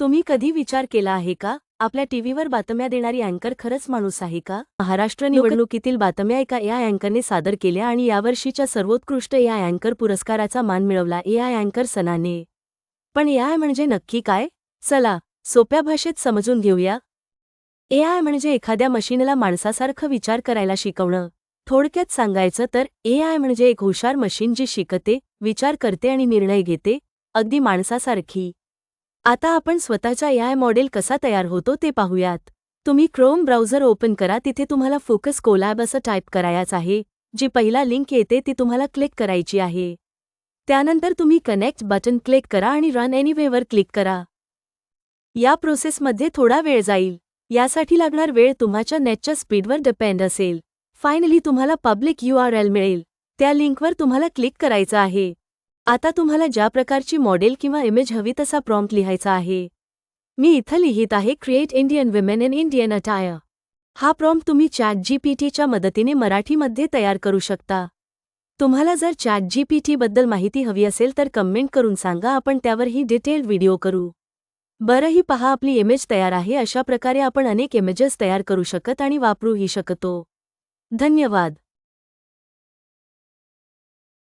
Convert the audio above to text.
तुम्ही कधी विचार केला आहे का? आपल्या टीव्हीवर बातम्या देणारी अँकर खरंच माणूस आहे का? महाराष्ट्र निवडणुकीतील बातम्या एका एआय अँकरने सादर केल्या आणि यावर्षीच्या सर्वोत्कृष्ट एआय अँकर पुरस्काराचा मान मिळवला. एआय अँकर सनाने पण एआय म्हणजे नक्की काय? चला सोप्या भाषेत समजून घेऊया. एआय म्हणजे एखाद्या मशीनला माणसासारखं विचार करायला शिकवणं. थोडक्यात सांगायचं तर एआय म्हणजे एक हुशार मशीन जी शिकते विचार करते आणि निर्णय घेते अगदी माणसासारखी. आता आपण स्वतःच्या या मॉडेल कसा तयार होतो ते पाहूयात. तुम्ही क्रोम ब्राउझर ओपन करा तिथे तुम्हाला फोकस कोलॅब असं टाईप करायचं आहे. जी पहिला लिंक येते ती तुम्हाला क्लिक करायची आहे. त्यानंतर तुम्ही कनेक्ट बटन क्लिक करा आणि रन एनिवेवर क्लिक करा. या प्रोसेसमध्ये थोडा वेळ जाईल. यासाठी लागणार वेळ तुम्हाच्या नेटच्या स्पीडवर डिपेंड असेल. फायनली तुम्हाला पब्लिक यू आर एल मिळेल. त्या लिंकवर तुम्हाला क्लिक करायचं आहे. आता तुम्हाला ज्या प्रकारची मॉडेल किंवा इमेज हवी तसा प्रॉम्प्ट लिहायचा आहे. मी इथं लिहित आहे create Indian women in Indian attire हा प्रॉम्प्ट तुम्ही चॅट जीपीटीच्या मदतीने मराठीमध्ये तयार करू शकता. तुम्हाला जर चॅट जीपीटीबद्दल माहिती हवी असेल तर कमेंट करून सांगा आपण त्यावर ही डिटेल्ड व्हिडिओ करू. बरं ही पहा आपली इमेज तयार आहे अशा प्रकारे आपण अनेक इमेजेस तयार करू शकत आणि वापरूही शकतो. धन्यवाद.